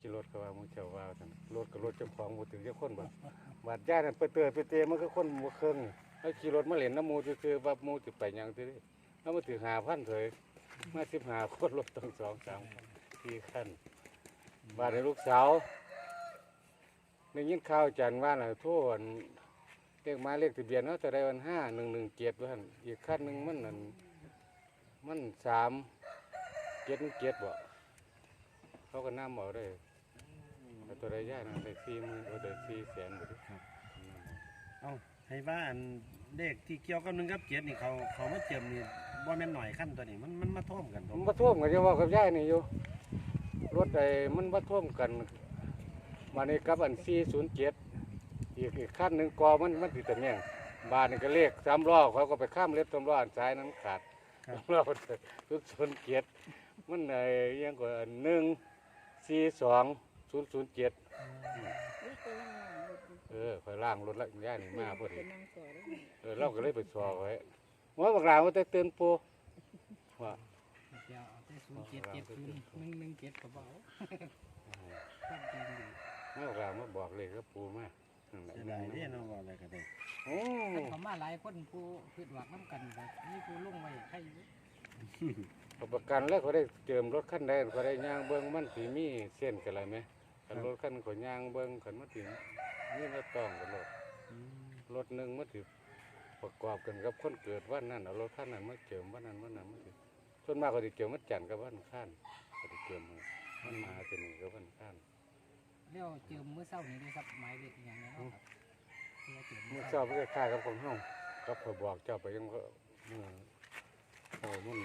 ขี่รถก็ว่ามึงเจ้าว่าซั่นรถก็รถเจ้าของบ่ถึงเจ้าคนบ่บาดญานั่นไปเตยไปเตยมันก็คนบ่เครื่องแล้วขี่รถมาเล่นน้ำมูซื่อๆว่ามูสิไปหยังซื่อๆแล้วมาถึง5,000เถยมา15คนรถต้องสองสามสี่คันบาดในลูกสาวได้ยินข่าวจันว่าน่ะโทษอันเลขหมายเลขทะเบียนเนาะแต่ได้วัน5117ว่าหั่นอีกคันหนึงมันนั่นมัน3 717บ่เขาก็นำเอาได้ ต่ตัวระยะนั้นได้สี่หมื่นโอ้ได้สี่แสนหมดครับเอาให้ว่าอันเลขที่เกี่ยวกับหนึ่งกับเจ็ดนี่เขาเขามาเจิมนี่บ่แม่นหน่อยขั้นตัวนี้มันมันมาท่วมกันตรงมันมาท่วมกันจะว่ากับย่ายนี่อยู่รถใดมันมาท่วมกัน มาในกับอันสี่ศูนย์เจ็ดอีกอีกขั้นหนึ่งกอมันมันติดแต่เนี่ยงบานนี่ก็เลขสามล้อเขาก็ไปข้ามเล็บสามล้ออันซ้ายนั้นขาดสามล้อศูนย์ศูนย์เจ็ดมันไอ้ยังกว่าหนึ่งสี่สอง ศูนย์ศูนย์เจ็ดอุ๊ยไปยังไงรถเออคอยล่างรถละย่ายนี่มาพอดีไปนั่งต่อได้ไหมเออเราก็เลยไปสอบไว้ว่าบางรายว่าแต่เตือนปูว่าเดี๋ยวเอาแต่ศูนย์เจ็ดเจ็ดศูนย์หนึ่งหนึ่งเจ็ดก็บอกความจริงอยู่ว่าบางรายมาบอกเลยก็ปูมานั่นแหละเสียดายเด้เนาะว่าอะไรก็ได้โอ้ท่านเขามาหลายคนผู้คิดหวักน้ำกันแบบนี่ผู้ลงไว้ใครอยู่เอาประกันแล้วเขาได้เจิมรถขั้นใดเขาได้ย่างเบิ้งมันสีมีเส้นกันอะไรไหม คันรถขั้นเขาย่างเบิ้งขันมันถึงนี่มาต้องกันรถอืมรถหนึ่งมันถือประกอบกันกับคนเกิดวันนั้นเอารถขั้นนั้นมาเจิมวันนั้นวันนั้นมันถือส่วนมากเขาจะเจิมมันจันทร์กับวันข้านเขาจะเจิมมันมันมาจะนี่กับวันข้านเลี้ยวเจิมมื้อเช้านี้ด้วยครับหมายเลขอย่างนี้เนาะครับเลี้ยวเจิมเมื่มื้ออเช้าเช้าเพื่อค่ายกับของเฮากับเขาบอกเจ้าไปยังก็เมื่อโอ้มัน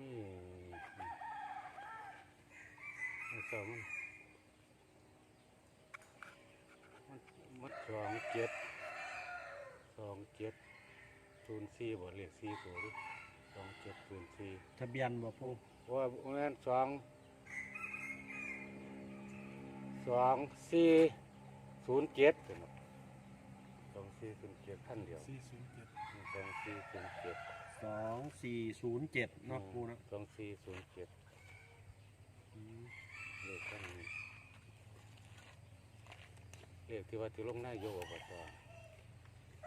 นี่ เมื่อเช้ามันมันมันสองเจ็ดสองเจ็ดศูนย์สี่บ่เลขสี่ตัวดิสองเจ็ดศูนย์สี่ทะเบียนบ่ปูเพราะว่าอันนั้นสองสองสี่ศูนย์เจ็ดสองสี่ศูนย์เจ็ดขั้นเดียวสี่ศูนย์เจ็ดสองสี่ศูนย์เจ็ดสองสี่ศูนย์เจ็ดเนาะปูเนาะสองสี่ศูนย์เจ็ดอืม เลขขั้นนี้เลขที่ว่าที่ลงหน้ายโยกอบต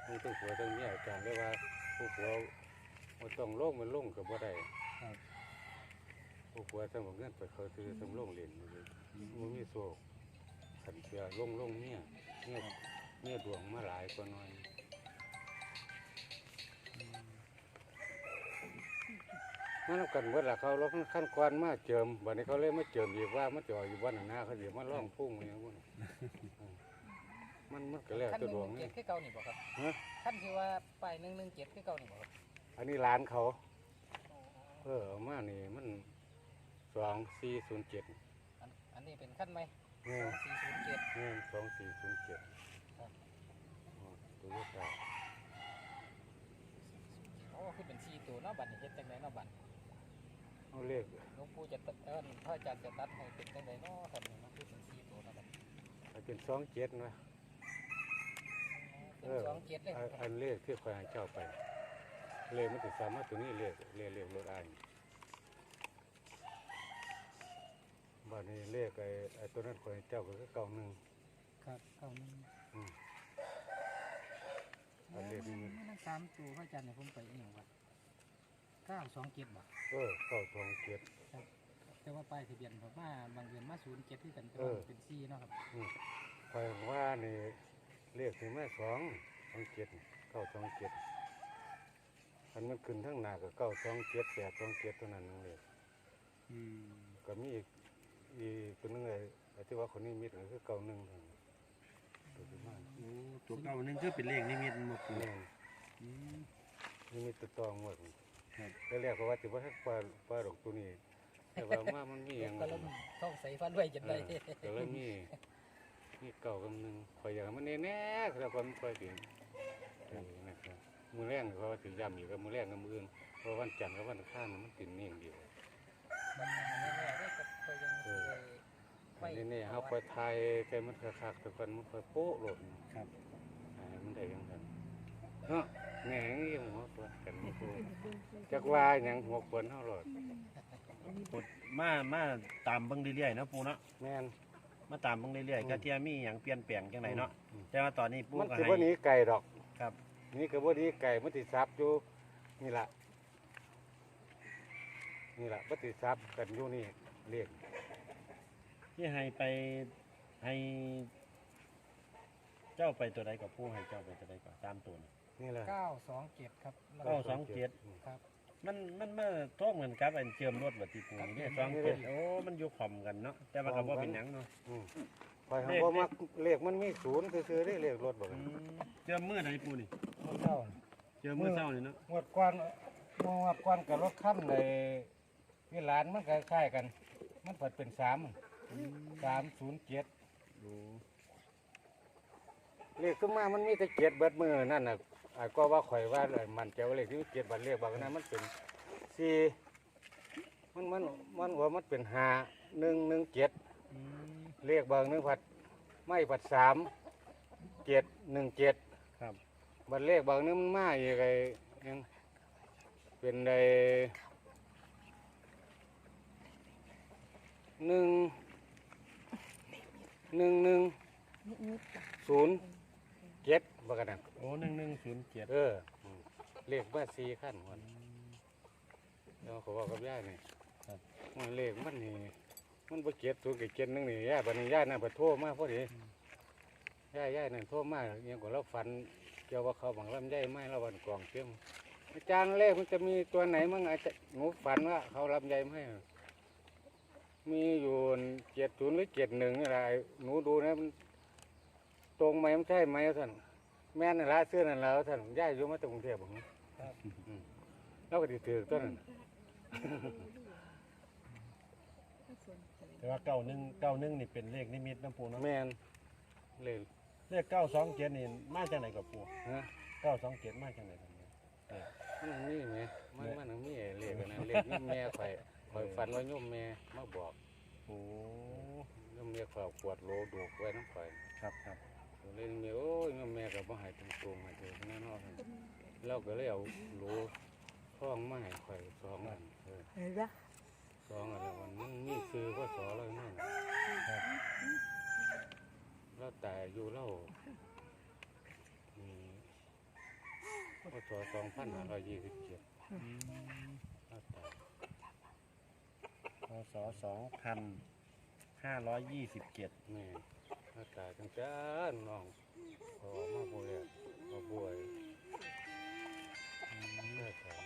มีต้องผัวต้องเมียอาจารย์เรียกว่าผู้ผัวมันต้องลงมันลงกับว่าได้ครับ ผู้ผัวต้องบอกเงินไปเขาซื้อต้องลงเหรียญมันเลยมันมีโซ่ขันเสียลงลงเมียเมียเมียดวงมาหลายกว่าน้อย มานำกันเมื่อละเขาลบขั้นควันมาเจิมวันนี้เขาเลยมาเจิมอีกว่ามันจะออกอยู่วันหน้าเขาเดี๋ยวมาล่องพุ่งอย่างนี้มันมันก็แล้วขั้นหตัวนึ่ดวงงหนึ่งนี่เจ็ดคือเก่านี่บอกครับฮะขั้นที่ว่าไปหนึ่งหนึ่งเจ็ดคือเก่านี่บอกครับอันนี้ร้านเขาเออเอามานี่มันสองสี่ศูนย์เจ็ดอันอันนี้เป็นขั้นไหมเงี้ยสี่ศูนย์เจ็ดเงี้ยสองสี่ศูนย์เจ็ดครับ ตัวเลขได้โอ้คือเป็นสี่ตัวเนาะบัตรเฮ็ดจังไดเนาะบัตร เอาเลขหลวงปู่จะตัดเออพระอาจารย์จะตัดให้เป็นจังไดเนาะครับนี่มันคือเป็นสี่ตัวเนาะบัตรเอาเป็นสองเจ็ดนะเป็นสองเจ็ดเลยอันอันเลขที่คอยให้เจ้าไป เลขมันติดสามารถตัวนี้เลขเลขเลขรถอ้ายบ้านนี้เลขไอ้ไอ้ตัวนั้นคอยให้เจ้าก็คือเก่าหนึ่งครับเก้าหนึ่งอืมอัอันนนี้นี้นี่มันสามตัวพระอาจารย์เนี่ยผมไปเองว่า เก้าสองเจ็ดบ่เออเก้าสองเจ็ดแต่ว่าป้ายทะเบียนผมมาบางเดือนมาศูนย์เจ็ดที่กันแต่เอว่าอมันเป็นสี่เนาะครับคอยว่านี่เลขถึงแม่สองสองเจ็ดเก้าสองเจ็ดอันมันขึ้นทั้งหน้าก็เก้าสองเจ็ดแปดสองเจ็ดตัวนั้นนึงเลยอืมก็มีอีกอีกตัวนึงเลยไอ้ที่ว่าคนนี้มีก็คือเก้าหนึ่งตัวที่มากโอ้ตัวเก่าหนึงคือเป็นเลขนิมิตบ่ปูนี่อืมนี่มีตัวตองหมด ครับแล้วแรกก็ว่าถือว่าถ้าปลาปลาดอกตัวนี้ แต่ว่ามามันมีอย่างก็เริ่มท่องใส่ฟันไว้จนเอได้อก็เลยมีมีเก่ากำหนึ่งคอยอย่างมันแน่แน่ๆแล้วก็มันคอยถึงเออนะครับมือแรงเขาว่าถือยำอยู่กับมือแรงกับมืออื่นเพราะวันจันทร์กับวันอังคารมันติดนิ่งเดียวแน่ๆได้ก็เคยยังเคยไปอันนี้เนี่ยเขาไปไทยแกมันคักๆแต่คนมันคอยโป๊ะหล่นครับอ่ามันได้ยังไงเนาะ แหน่งนี่หัวปวดกันมาพูดจักว่าหยังหัวปวดเท่าหลอดเอกดมามาตามเบิ่งเรื่อยๆเนาะปูเนาะแม่น มาตามเบิ่งเรื่อยอืมๆก็เทียมีหยังเปลี่ยนแปลงจังไดเนาะอืม แต่ว่าตอนนี้ปูมันก็คือให้ว่านี้ไก่ดอกครับนี่คือว่านี้ไก่มันติดซับอยู่นี่ล่ะนี่ล่ะมันติดซับกันอยู่นี่เรียกที่ให้ไปให้ เจ้าไปตัวใดกับปูให้เจ้าไปตัวใดกับตามตัวนี่ นี่แหละ เก้าสองเจ็ดครับแล้วเก้าสองเจ็ด ครับมันมันมาท้องเหมือนกับอันเจิมรถบัติปูนี่เนี่ยสองเจ็ดโอ้มันอยู่ขอมกันเนาะแต่ว่าก็บ่เป็นหยังเนาะ อืมคอยหาว่ามักเลขมันมีศูนย์คือๆได้เลขรถบอกอืมเจิมมือใดปูนี่เจ้าเจิมมือเศร้านี่เนาะงวดกวนงวดกวนกับรถขั้นในวิลานมันคล้ายๆกัน มันเปิดเป็นสามสามศูนย์เจ็ดโอ้เลขขึ้นมามันมีแต่เจ็ดเบิดมือนั่นน่ะ อ่าก็ว่าข่อยว่าเลยมันเจ้าเลขที่เจ็ดบัตรเลขบางนั้นมันเป็นสี่มันมันมันว่ามันเป็นห้าหนึ่งหนึ่งเจ็ดอืมเลขบางหนึ่งผัดไม่ผัดสามเจ็ดหนึ่งเจ็ดครับ บัตรเลขบางนึงมันมาอย่างไรยังเป็นในหนึ่งหนึ่งหนึ่งนิดนิดศูนย์เจ็ด บักกันนะโอ้หนึ่งหนึ่งศูนย์เจ็ดเอออืมเลขมาสี่ขั้นวันแล้วเขาบอกกับย่านี่มันเลขมันนี่มันบ่เจ็ดศูนย์กับเจ็ดหนึงนี่ย่าบัดนี้ย่านั่นไปโทรมาพอดีย่าย่านั่นโทรมายังก็เราฝันเกี่ยวว่าเขาบังลำไยไม้เราวันกองเชื่อมอาจารย์เลขมันจะมีตัวไหนมั่งอาจจะหนูฝันว่าเขาลำไยไม้ มีอยู่เจ็ดศูนย์หรือเจ็ดหนึ่งอะไรหนูดูนะมันตรงไหมมันใช่ไหมท่าน แม่นนละเสื้อนั่นแล้วท่านย้ายอยู่มาจากกรุงเทพผมแล้วก็ติถือตัวนั้นก็สนใจแต่ว่าเก้าหนึ่งเก้าหนึ่งนี่เป็นเลขนิมิตนะปูเนาะแม่นเลยเลขเก้าสองเจ็ดนี่มาจากไหนกับปูฮะเก้าสองเจ็ดมาจากไหนกันเนี่ยมันมีไหมมันมันมีเลขอันนั้นเลขโยมแม่ข่อยข่อยฝันว่าโยมแม่มาบอกโอ้โยมแม่ข่อยเอาขวดโหลดูกไว้น้ำข่อยครับครับ เลยแม่โอ้ยโยมแม่ก็บ่ให้ตรงๆให้เธอแน่นอนเราก็เลยเอาโหลท่องมาให้ข่อยสองอันเออเห็นปะสองอันแล้วมันมันมีซื้อก็สอเลยนั่นครับเราแต่อยู่เราอืมพศสองพันห้าร้อยยี่สิบเจ็ดเราตายพศสองพันห้าร้อยยี่สิบเจ็ดแม่เราตายตั้งแต่น้องพอมาป่วยมาป่วยเราตาย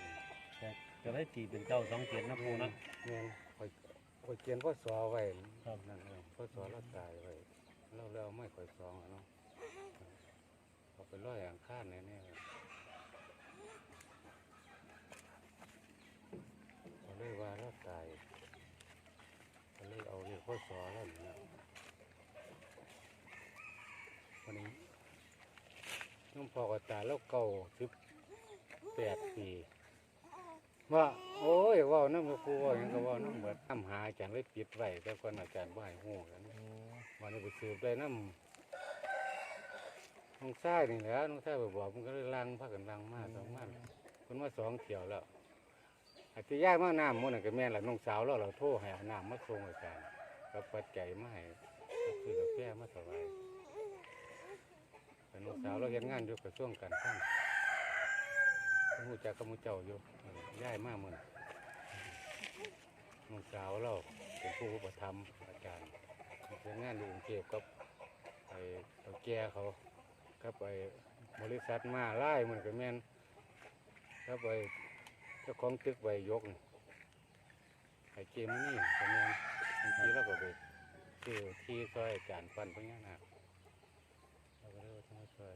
แต่จะได้ตีเป็นเก้าสองเจ็ดนะปูนะแม่นคอยคอยเขียนพ่อสอไว้ครับนั่นเองพ่อสอเราตายไว้เราเราไม่คอยซองอะเนาะเอาไปร้อยอ่างข้านแน่ๆเลยเขาเลยว่าเราตายเขาเลยเอาเรียกพ่อสอแล้วนี่นะ วันนี้น้องพ่อก็ตายแล้วเก่าสิบแปดปีว่าโอ้ยว่าน้ำครูว่าหยังก็ว่าน้ำเหมือนน้ำหาอาจารย์เลยปิดไว้แต่ก่อนอาจารย์ว่าให้หูกันวันนี้ไปสืบได้น้ำน้องชายนี่แหละน้องชายไปบอกมันก็เลยลังพากันลังมากสองมากคนมาสองเที่ยวแล้วอาจจะยายมากน้ำมันนก็แม่นละน้องสาวเราเราโทรให้เอาน้ำมาส่งอาจารย์กับปัจจัยมาให้ก็คือกาแฟมาถวาย แต่น้องสาวเราเห็นงานอยู่กระทรวงการคลังเพิ่นรู้จักกมูเจ้าอยู่ย้ายมาเมื่อน้องสาวเราเป็นผู้ประทับอาจารย์เฮ็ดงานอยู่กรุงเทพกับไอ้แก่เขากับไอ้บริษัทมาไล่มันก็แม่นกับไอ้เจ้าของตึกใบยกไอ้เกมนี่ก็แม่นบางทีเราก็ไปซื้อที่ซอยอาจารย์ปันพญานาคเราก็เลยว่าต้องมาซอย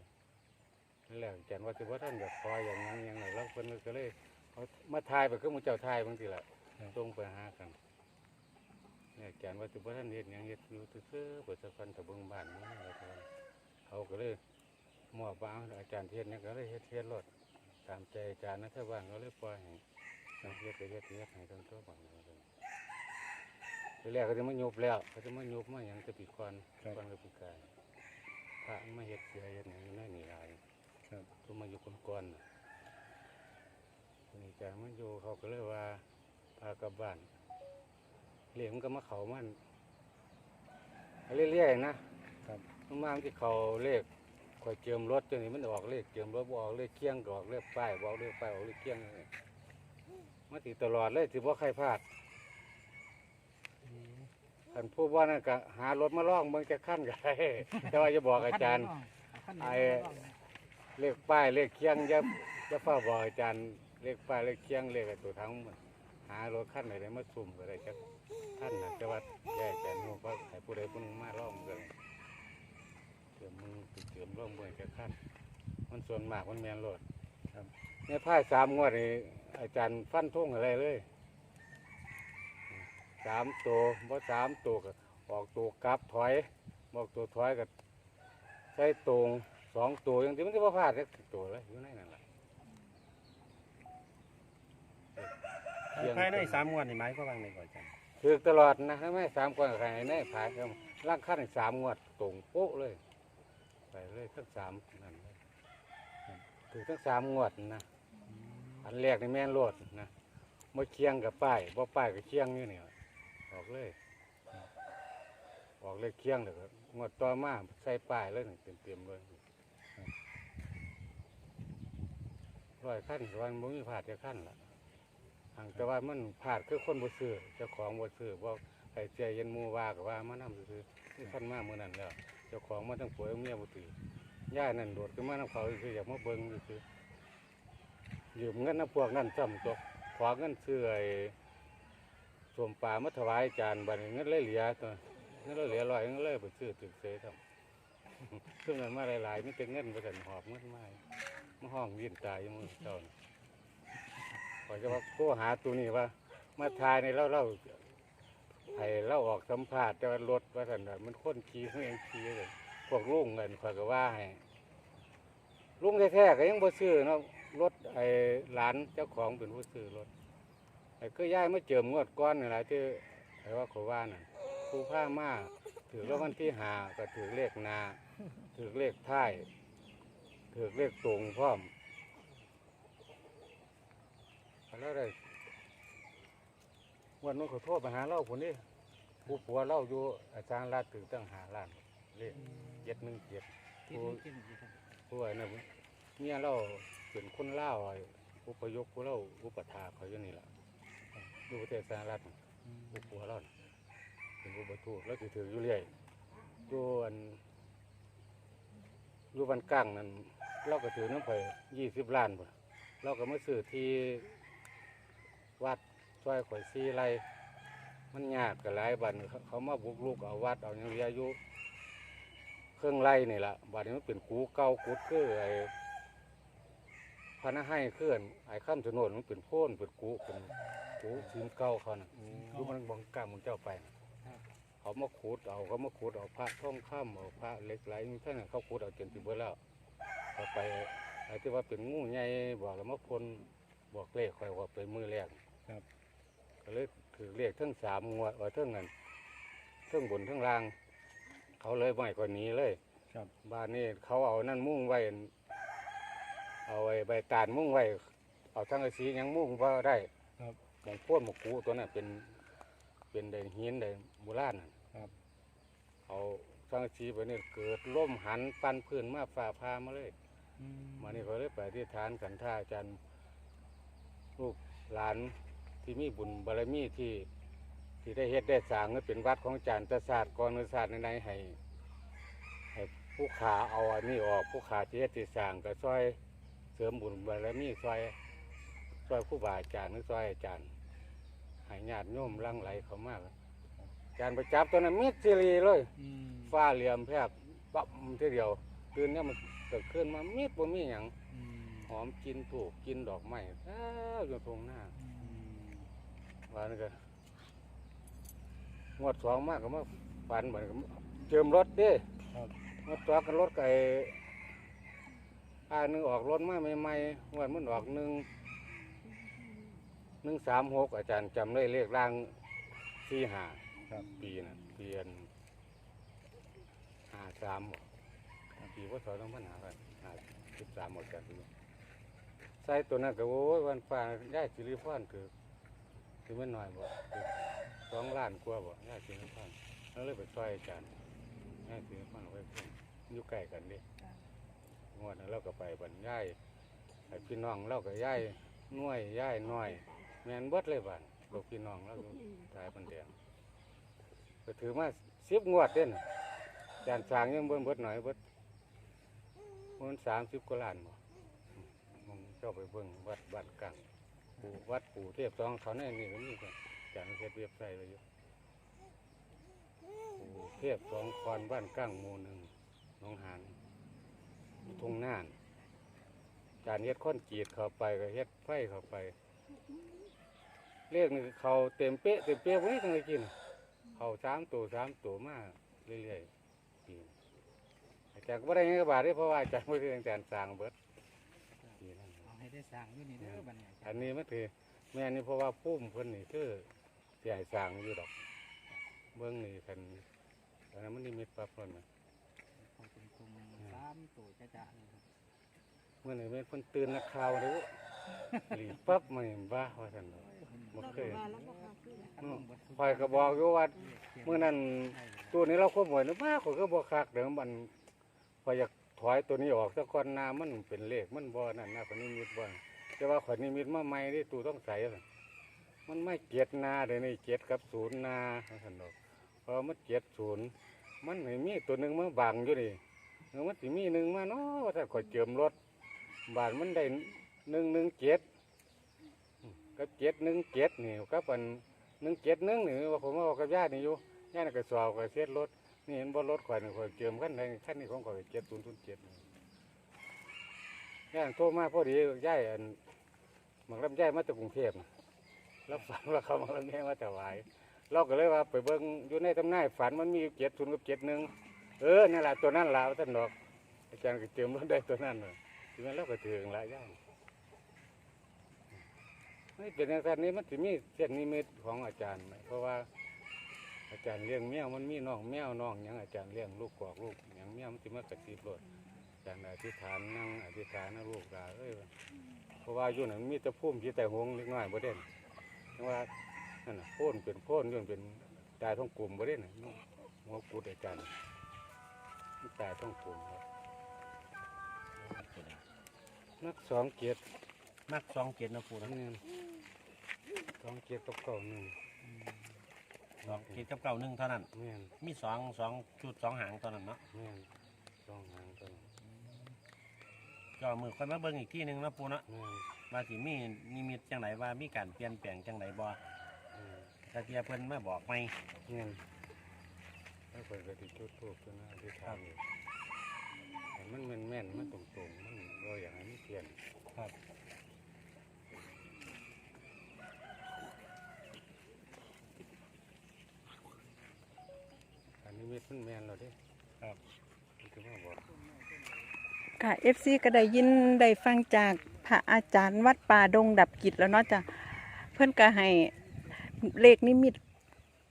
นั่น แหละอาจารย์ว่าสิว่าท่านอยากคอยอย่างนั้นอย่างไรแล้วเพิ่นก็เลยเอามาทายไปคือหมูเจ้าทายบางทีละตรงไปหากันเนี่ยแกนว่าสิบ่ท่านเฮ็ดหยังเฮ็ดอยู่ซื่อๆเปิดสะพันตะเบิงบ้านนี่อะไรก็ว่าเขาก็เลยมอบวางอาจารย์เทศน์เนี่ยก็เลยเฮ็ดเฮ็ดรถตามใจอาจารย์นะถ้าว่างก็เลยปล่อยให้ทางเฮ็ดไปเฮ็ดเฮ็ดให้ทั้งตัวบ้านนี่เลยทีแรกก็จะมายุบแล้วก็จะมายุบมาหยังจะปีก่อนก่อนกับปีกายพระมาเฮ็ดเสียเฮ็ดหยังอยู่ในนี่หลาย ครับตัวมาอยู่ก่อนๆน่ะทีนี้อาจารย์มาอยู่เขาก็เลยว่าพากลับบ้านเหลียงมันก็มาเขามันเรื่อยๆนะครับมันมาที่เขาเลขคอยเจิมรถจนนี้มันออกเลขเจิมรถบออกเลขเคียงก็ออกเลขป้ายบออกเลขป้ายออกเลขเคียงนี่มาติดตลอดเลยถือว่าใครพลาดคันพูดว่านั่นก็หารถมาล่องเมืองจะขั้นกันแต่ว่าจะบอกอาจารย์ไอ้ เลขป้ายเลขเคียงจะจะฝ้าบอกอาจารย์เลขป้ายเลขเคียงเลขไอ้ตัวทั้งหมดหารถขั้นไหนได้มาสุ่มก็ได้จักท่านนะแต่ว่าแย่แต่หนูว่าให้ผู้ใดผู้หนึงมาล่องเลยเดี๋ยวมึงติดเติมล่องเมื่องจะขั้นมันส่วนมากมันแมนรถครับในไพ่สามงวดนี่อาจารย์ฟันทุ่งอะไรเลยสามตัวบ่สามตัวก็ออกตัวกลับถอยบอกตัวถอยก็ใช้ตรง สองตัวยังที่มันจะมาพลาดสักตัวเลยอยู่ในนั่นแหละภายในสามงวดนี่หมายก็วางในก่อนจังถือตลอดนะถ้าไม่สามกว่าใครในผายร่างขั้นสามงวดตรงโป๊ะเลย ไปเลยทั้งสามนั่นเลยถือทั้งสามงวดนะอันแรกในแม่นโลดนะมาเคียงกับป้ายบ่ป้ายกับเคียงอยู่นี่ล่ะออกเลยออกเลยเคียงเลยครับงวดต่อมาใส่ป้ายเลยเต็มเต็มๆเลย ร้อยขั้นวันบ่มีผาดจะขั้นละห่างแต่ว่ามันผาดคือคนบ่ซื้อเจ้าของบ่ซื้อบ่ใครใจเย็นมูว่าก็ว่ามานํซื้อๆนี่คันมากเมื้อนั้นแล้วเจ้าของมาทั้งผัวทั้งเมียบ่ถือย่านั่นโดดขึ้นมานํเขาคืออยากมาเบิ่งซื่อยืมเงินน้ำพวกนั้นซ้ำตัวขอเงินซื้อไอ้สวมปลามาถวายจารย์บันเงินเลยเหลือตัวเงินเลยเหลือร้อยเงินเลยไปซื้อตึกเสยทำซึ่งนั้นมาหลายๆไมีแต่เงินบ่ทันหอบเงินมา มาห้องวินตายอยู่มื้อเช้าขอยจะว่าโทรหาตัวนี้ว่า มาทายในเล่าเล่าให้เล่าออกสัมภาษณ์แต่ว่ารถว่าสันน่ะมันคนขี่เพื่อนขี่เลยพวกลุงเงินขอยก็ว่าให้ลุงแท้ๆก็ยังบ่ซื้อเนาะรถไอ้หลานเจ้าของเป็นผู้ซื้อรถไอ้ก็ย้ายมาเจิมงวดก้อนนี่แหละที่ไอ้ว่าเขาว่าน่ะผู้ผ้ามาถือรางวัลที่หาก็ถือเลขนาถือเลขท้าย ถือเลขตรงพร้อมแล้วได้วันนู้นเขาโทษไปหาเราคนนี้ผู้ผัวเราอยู่อาจารย์ลาดถึงตั้งหาล้านเลขเจ็ดหนึ่งเจ็ดที่นี่กินอยู่ครับผู้ไอ้นั่นเนี่ยเราเป็นคนเล่าวไอ้อุปยกผู้เราอุปถาเขาอยู่นี่แหละอยู่ประเทศสหรัฐน่ะผู้ผัวเราน่ะเป็นผู้บรรทุกแล้วถือถืออยู่เรื่อยอยู่อันอยู่วันกลางนั่น เราก็ถือน้ำไปยี่สิบล้านบ่เราก็มาซื้อที่วัดช่วยข่อยซีไรมันยากกับหลายบัดเขาเขามาบุกลุกเอาวัดเอาอย่างเรียอายุเครื่องไล่นี่ละบัดนี้มันเป็นกูเก่ากูคือไอ้พระนะให้เคลื่อนไอ้ข้ามถนนมันเป็นโพ่นเป็นกูเป็นกูชิ้นเก่าเขาน่ะดูมันบังกล้ามึงเจ้าไปน่ะเขามาขุดเอาเขามาขุดเอาพระท่องข้ามเอาพระเหล็กไหลนี่ท่านนเขาขุดเอาจนถึงเบอแล้ว เขาไปไอ้ที่ว่าเป็นงูใหญ่บอกแล้วมาคนบอกเลขคอยว่าเป็นมือแรกก็เลยถือเรียกทั้งสามงวดว่าทั้งนั้นทั้งบนทั้งล่าง เขาเลยไม่กว่านี้เลย ครับบ้านนี้เขาเอานั่นมุ่งไว้ เอาไว้ใบตาลมุ่งไว้ เอาทั้งไอ้สีหยังมุ่งว่าได้ครับ หมองพ่นหมองกูตัวนั้นเป็น เป็นไดหินไดโบราณนั่นครับ เอาทั้งไอ้สีไปนี่เกิดล่มหันปันพื้นมาฝ่าพามาเลยอื มมานี่เขาเลยไปที่ฐานกันท่าอาจารย์ลูกหลานที่มีบุญบารมีที่ที่ได้เฮ็ดได้สร้างให้เป็นวัดของอาจารย์ตศาสตร์กรณศาสตร์ในในให้ให้ผู้ขาเอาอันนี้ออกผู้ขาที่เฮ็ดที่สร้างก็ซอยเสริมบุญบารมีซอยซอยผู้บาอาจารย์หรือซอยอาจารย์ให้ญาติโยมหลังไหลเขามากอาจารย์ประจับตัวนั้นมิดซีรีเลยอืมฟ้าเหลี่ยมแพบปั๊บทีเดียวคืนเนี้มันเกิดขึ้นมามิดบ่มีหยังอืมหอมกินถูกกินดอกไม้อ้าวอยู่ตรงหน้าอืมว่านี่ก็งวดสองมากก็มาฝันเหมือนกับเจิมรถเดิครับงวดสองกันรถไก่อาหนึ่งออกรถมาใหม่ๆงวดมันออกหนึ่งหนึ่งสามหกอาจารย์จำได้เลขร่างสี่หาครับปีน่ะเปลี่ยนห้าสามบ่ ปีพศสองพันห้าร้อยห้าสิบสามหมดกันทีนี้ใส่ตัวนั้นก็โอ้ยวันฟ้าได้สิริพรถือถือไม่น้อยบ่ถือสสองล้านกว่าบ่ย่าสิงห์พันแล้วเลยไปช่วยอาจารย์ย่าสิงห์พันเอาไว้เพิ่นอยู่ใกล้กันเดิงวดนั้นเราก็ไปบรรยายให้พี่น้องเราก็ย้ายหน่วยย้ายน้อย แม่นเบิดเลยบ้านลูกพี่น้องเราก็ตายบันแดงก็ถือมาสิบงวดเด่นจานสร้างยังเบิ่นเบิดหน่อยเบิด มันสามสิบกว่าล้านบ่มึงเจ้าไปเบิ่งวัดบ้านกลางปู่วัดปู่เทพสองเขาในนี่ก็มีกันจานเฮ็ดเว็บไซต์ไว้อยู่ปู่เทพสองคอนบ้านกลางหมู่หนึ่งน้องหานทุ่งน่านจานเฮ็ดค้อนกีดเข้าไปก็เฮ็ดไฟเข้าไปเลขนี่เขาเต็มเป๊ะเต็มเป๊ะไว้ทั้งไอ้กินเขาสามตัวสามตัวมากเรื่อยๆ อาจารย์ก็ไม่ได้เงินกระบาทเด้เพราะว่าอาจารย์ไม่ได้อาจารย์สร้างเบิดปีนั้นเอาให้ได้สร้างอยู่นี่เด้อบัดเนี้อันนี้มันคือแม่นี่เพราะว่าพุ่มเพิ่นนี่คือเสียสร้างอยู่ดอก เบื้องนี่คันอันนั้นมันนิมิตปั๊บเลยนะเขาเป็นตรงสามตัวจ้าจ้าเลยครับเมื่อนี่เพิ่นตื่นนักข่าวเลยหลีปั๊บมาเห็นบ้าว่าซั่นดอก บ่เราเคก็ยว่าแล้วก็พาขึ้นอืมคอยก็บอกอยู่ว่าเมื่อนั้นตัวนี้เราควบหมวยนะมากกว่าก็บ่คักเดี๋ยวมัน พอยอยากถอยตัวนี้ออกซะก่อนหนามันเป็นเลขมันบ่นั่นนะคนนี้มิดบ่แต่ว่าคนนี้มิดมาใหม่ที่ตูต้องใส่ะมันไม่เกียรนาเดี๋ยวนี้เกียรกับศูนย์นาท่านอกพราะมันเกียรศูนย์มันไม่มีตัวหนึ่งมาบังอยู่นี่เออมันสิมีหนึ่งมาเนาะถ้าข่อยเจิมรถบาทมันได้หนึ่งหนึ่งเกียรกับเกียรหนึ่งเกียรนี่กับอันหนึ่งเกียรหนึ่งนี่ว่าผมว่ากับญาตินี่อยู่ย่านกระสอบกระเช็ดรถ นี่เห็นบ่รถข่อยนี่ข่อยเจิมขั้นใดขั้นนี้ของข่อยเจ็ดศูนย์ศูนย์เจ็ดย่านโทรมาพอดีย่ายอันมันรับย่ายมาจากกรุงเทพน่ะรับฝันว่าเขามารับย่ายมาถวายเราก็เลยว่าไปเบิ่งอยู่ในตำนายฝันมันมีเจ็ดศูนย์กับเจ็ดหนึ่งเออนั่นแหละตัวนั้นละว่าท่านดอก อาจารย์ก็เจิมรถได้ตัวนั้นเลยทีนั้นเราก็ถึงละย่ายไม่เป็นอย่างนั้นนี้มันจะมีเส้นนิมิตของอาจารย์ไหมเพราะว่า อาจารย์เลี้ยงแมวมันมีน้องแมวน้องหยังอาจารย์เลี้ยงลูกกอกลูกหยังแมวมันสิมากระติบรถอาจารย์อธิษฐานนั่งอธิษฐานนะลูกหลานเอ้ยเพราะว่าอยู่นั่นมีแต่พุ่มที่แต่หงเล็กน้อยบ่เด่นเพราะว่านั่นน่ะโพ่นเป็นโพ่นย่นเป็นตายท้องกลุ่มบ่เด่นน่ะหัวกุดอาจารย์มันตายท้องกลุ่มครับนักสองเกียรติมักสองเจ็ดนะปูนะนั่นเองสองเกียรติตกเก่าหนึ่ง สองเจ็ดกับเก้าหนึ่งเท่านั้น แม่นมีสองสองชุดสองหางเท่านั้นเนาะแม่นสองหางตัวนั้นก็มือค่อยมาเบิ่งอีกที่หนึ่งนะปูเนาะแม่นว่าสิมีนิมิตจังไหนว่ามีการเปลี่ยนแปลงจังไหนบ่แม่นถ้าเทียเพิ่นมาบอกไหมเงี้ยแล้วเปิดกระติจุดทูบตัวนั้นที่ทำอยู่แต่มันแม่นแม่นๆมันตรงตรงๆมันเราอยากให้มันเปลี่ยน ครับ อันนี้ เม็ดมันแม่นเราเด้ครับมันคือว่าบอกค่ะ FC ก็ได้ยินได้ฟังจากพระอาจารย์วัดป่าดงดับกิจแล้วเนาะจ้ะเพื่อนก็ให้เลขนิมิต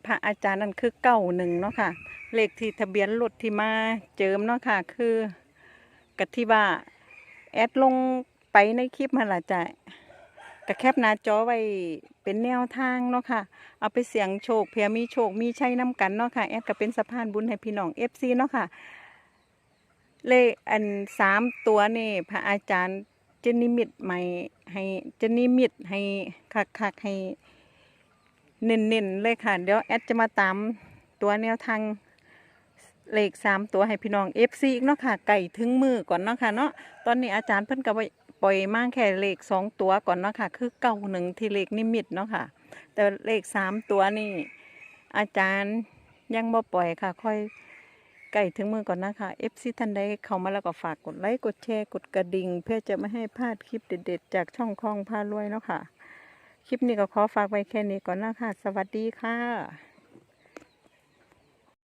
พระอาจารย์นั่นคือเก้าหนึ่งเนาะค่ะ เลขที่ทะเบียนรถที่มาเจิมเนาะค่ะ คือกะที่ว่าแอดลงไปในคลิปมาละจ้ะ กระแคปหน้าจอไว้เป็นแนวทางเนาะค่ะ เอาไปเสี่ยงโชคเผื่อมีโชคมีชัยน้ำกันเนาะค่ะ แอดก็เป็นสะพานบุญให้พี่น้อง FC เนาะค่ะ เลขอันสามตัวนี่พระอาจารย์จะนิมิตใหม่ให้จะนิมิตให้คักคักให้เน้นๆเลยค่ะ เดี๋ยวแอดจะมาตามตัวแนวทางเลขสามตัวให้พี่น้องเอฟซีอีกเนาะค่ะ ไก่ถึงมือก่อนเนาะค่ะเนาะตอนนี้อาจารย์เพิ่นก็ไว้ ปล่อยมาแค่เลขสองตัวก่อนเนาะค่ะ คือเก้าหนึ่งที่เลขนิมิตเนาะค่ะ แต่เลขสามตัวนี่ อาจารย์ยังบ่ปล่อยค่ะ ค่อยใกล้ถึงมือก่อนนะคะ FC ท่านใดเข้ามาแล้วก็ฝากกดไลค์กดแชร์กดกระดิ่ง เพื่อจะไม่ให้พลาดคลิปเด็ดๆ จากช่องคลองพารวยเนาะค่ะ คลิปนี้ก็ขอฝากไว้แค่นี้ก่อนนะคะสวัสดีค่ะ